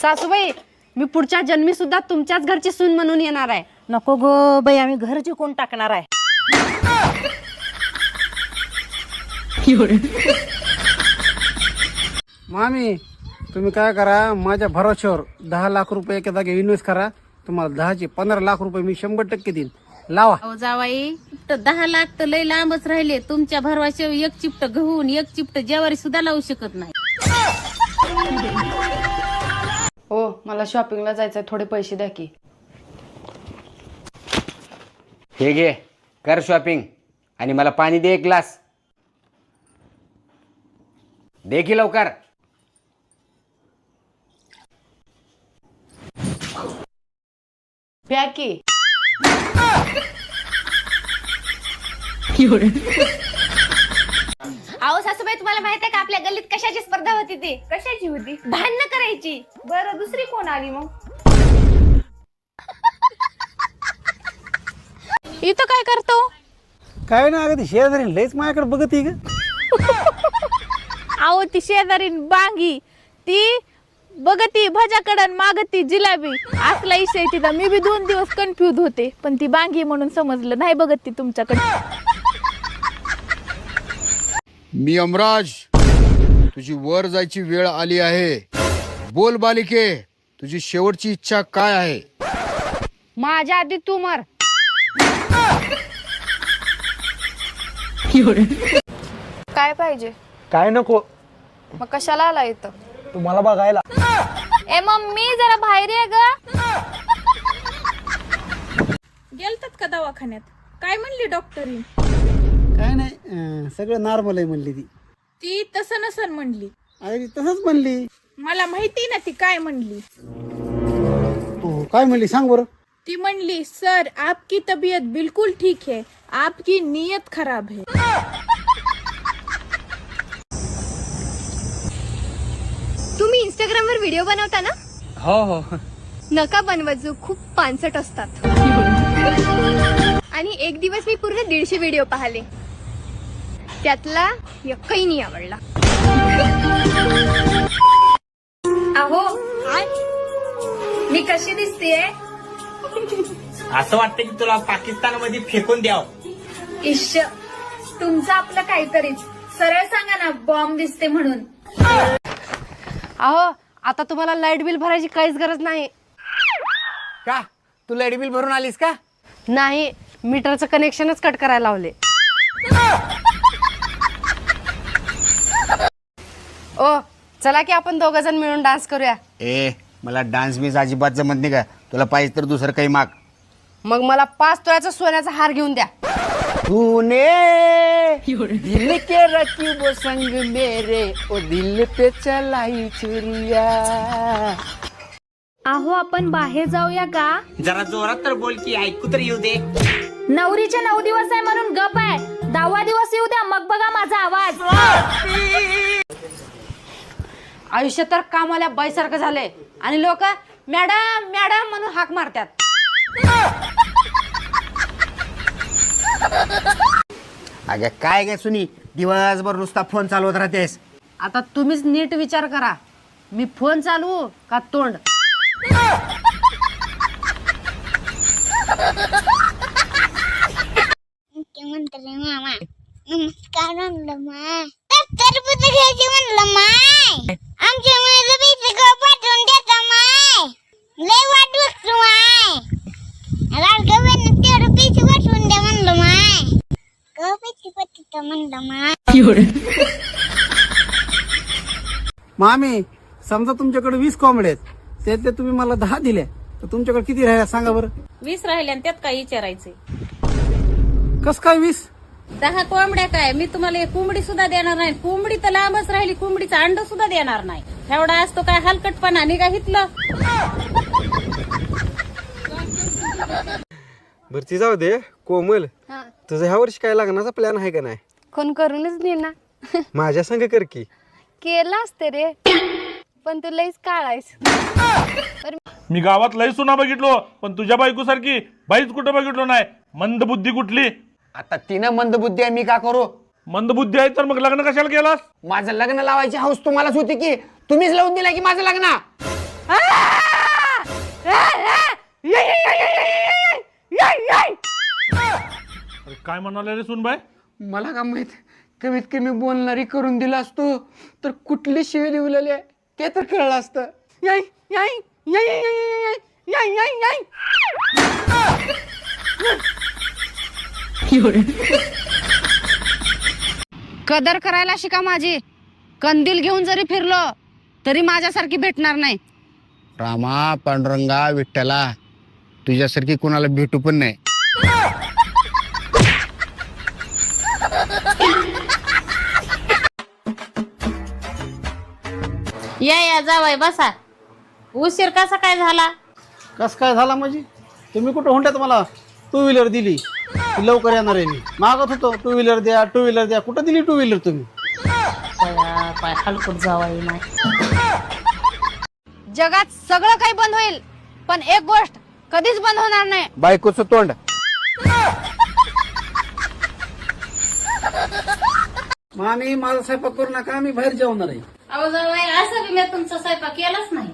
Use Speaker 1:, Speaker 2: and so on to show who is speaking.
Speaker 1: सासूबाई मी पुढच्या जन्मी सुद्धा तुमच्याच घरची सून म्हणून येणार आहे.
Speaker 2: नको गो बाई आम्ही घर जिंकून टाकणार आहे?
Speaker 3: मामी तुम्ही काय करा माझ्या भरोश्यावर दहा लाख रुपये एका जागी इन्व्हेस्ट करा. तुम्हाला दहाचे पंधरा लाख रुपये मी शंभर टक्के देईन. लावा.
Speaker 4: अहो जावाई तर दहा लाख तर लय लांबच राहिले. तुमच्या भरवाशे एक चिपट गहून एक चिपट ज्वारी सुद्धा लावू शकत नाही.
Speaker 1: हो मला शॉपिंगला जायचंय. थोडे पैसे द्या की.
Speaker 5: हे घे कर शॉपिंग आणि मला पाणी दे एक ग्लास दे की लवकर.
Speaker 1: प्या की.
Speaker 6: अहो सासूबाई तुम्हाला माहीत आहे का? आपल्या गल्लीत कशाची स्पर्धा होती ती? कशाची होती? भांडणं करायची. बरं दुसरी कोण आली मग?
Speaker 4: इथं काय करतो?
Speaker 3: काय ना अगदी शेजारी लयच माझ्याकडे बघत आहे ग.
Speaker 7: अहो ती शेजारीन बांगी. ती बघती भजाकडन मागती जिलाबी. असला इशय तिचा मी बी दोन दिवस कन्फ्युज होते पण ती बांगी म्हणून समजलं. नाही बघत ती तुमच्याकडे.
Speaker 8: मी अमराज तुझी वर जायची वेळ आली आहे. बोल बालिके तुझी शेवटची इच्छा काय आहे?
Speaker 1: माझ्या आधी तू मर.
Speaker 7: काय पाहिजे?
Speaker 3: काय नको.
Speaker 7: मग कशाला आला इथं?
Speaker 3: तुम्हाला बघायला.
Speaker 7: ए मम्मी जरा बाहेर ये ग.
Speaker 4: गेलतात का दवाखान्यात? काय म्हणली डॉक्टरी
Speaker 3: काय नाही अं, सगळं नॉर्मल आहे म्हणली ती.
Speaker 4: ती तसं नसन म्हणली.
Speaker 3: अरे ती तसंच म्हणली.
Speaker 4: मला माहिती ना ती काय म्हणली.
Speaker 3: हो काय म्हणली सांग बरं.
Speaker 4: ती म्हणली सर आपकी तबीयत बिल्कुल ठीक है आपकी नीयत खराब है.
Speaker 6: तुम्ही इंस्टाग्राम वर व्हिडिओ बनवता ना?
Speaker 5: हो हो.
Speaker 6: नका बनवत जो खूप पानसट असतात. आणि एक दिवस मी पूर्ण दीडशे व्हिडिओ पाहिले. त्यातला एकही नाही आवडला. अहो मी कशी दिसतेय?
Speaker 5: असं वाटतं की तुला पाकिस्तानमध्ये फेकून द्याव.
Speaker 6: इश्श तुमचं आपलं काहीतरीच सरळ सांगा ना बॉम्ब दिसते म्हणून.
Speaker 1: अहो आता तुम्हाला लाइट बिल भरायची काहीच गरज नाही.
Speaker 5: का? तू लाइट बिल भरून आलीस का?
Speaker 1: नाही मीटरचं कनेक्शनच कट करायला लावले. ओ चला की आपण दोघ जण मिळून डान्स करूया.
Speaker 5: ए मला डान्स बीस अजिबात जमत नाही का? तुला पाहिजे तर दुसरं काही माग.
Speaker 1: मग मला पाच तोळ्याचा सोन्याचा हार घेऊन द्या.
Speaker 5: तूने दिल के रखी वो संग मेरे ओ दिल पे चलाई चुरिया
Speaker 6: अहो आपण बाहेर जाऊया का?
Speaker 5: जरा जोरात तर बोल की ऐकू तर येऊ दे.
Speaker 6: नवरीचे नऊ दिवस आहे म्हणून गप आहे. दहावा दिवस येऊ द्या मग बघा माझा आवाज.
Speaker 1: आयुष्य तर कामाल्या बाईसारखं झालंय. आणि लोक मॅडम मॅडम म्हणून हाक मारतात.
Speaker 5: अगं काय काय सुनी? दिवसभर नुसता फोन चालवत राहतेस.
Speaker 1: आता तुम्हीच नीट विचार करा. मी फोन चालवू का तोंड?
Speaker 9: म्हणतो मामा नमस्कार म्हणलं माय. टरबूज घ्यायची म्हणलं माय आमच्या मुलीचं बीच गो पाठवून देता माय लय वाट बघतो माय लाडकं बहिण तेवढं पीच पाठवून द्या म्हणलं माय गो म्हणलं माय
Speaker 3: मामी समजा तुमच्याकडे वीस कोंबड्या आहेत. त्यातले तुम्ही मला दहा दिल्या तर तुमच्याकडे किती राहिल्या सांगा बरं.
Speaker 4: वीस राहिले आणि त्यात काय विचारायचंय?
Speaker 3: कस काय वीस?
Speaker 4: दहा कोंबड्या काय? मी तुम्हाला एक कोंबडी सुद्धा देणार नाही. कोंबडी तर लांबच राहिली. कोंबडीचं अंड सुद्धा देणार नाही. एवढा असतो काय हलकटपणा? निघा हितलं
Speaker 10: बरं ती जाऊ दे. कोमल तुझं ह्या वर्षी काय लग्नाचा प्लॅन आहे का नाही?
Speaker 7: कोण करूनच दे ना.
Speaker 10: माझ्या संग कर की.
Speaker 7: केलं असते रे. पण तू लईच काळायस
Speaker 11: मी गावात लय सुना बघितलो पण तुझ्या बायको सारखी बाईच कुठं बघितलो नाही? मंदबुद्धी कुठली?
Speaker 5: आता तिनं मंदबुद्धी आहे मी का करू?
Speaker 11: मंदबुद्धी आहे तर मग लग्न कशाला केलास?
Speaker 5: माझं लग्न लावायची हौस तुम्हालाच होती की? तुम्हीच लावून दिला की माझं लग्न?
Speaker 11: अरे काय म्हणाले रे सुनबाई?
Speaker 5: मला का माहीत? कमीत कमी बोलणारी करून दिला असतो तर कुठली शिवी लिवलेली आहे? ते तर कळलं असतं. याय याय याय याय याय याय याय याय
Speaker 1: कदर करायला शिका माझी. कंदील घेऊन जरी फिरलो तरी माझ्यासारखी भेटणार नाही.
Speaker 8: रामा पांडुरंगा विठ्ठला तुझ्यासारखी कोणाला भेटू पण नाही.
Speaker 4: या या जावाय बसा. उशीर कसा काय झाला?
Speaker 3: कस काय झाला माझी तुम्ही कुठं हुंड्यात मला टू व्हीलर दिली? ती लवकर येणार आहे मी. मागत होतो टू व्हीलर द्या टू व्हीलर द्या. कुठं दिली टू व्हीलर तुम्ही?
Speaker 4: पाय हलकट जावाय नाही
Speaker 1: जगात सगळं काही बंद होईल पण एक गोष्ट कधीच बंद होणार नाही.
Speaker 5: बायकोचं तोंड.
Speaker 3: मामी माझा स्वयंपाक करू नका मी बाहेर जेवणार आहे.
Speaker 4: अहो जावाय असं बी मी तुमचा स्वयंपाक केलाच नाही.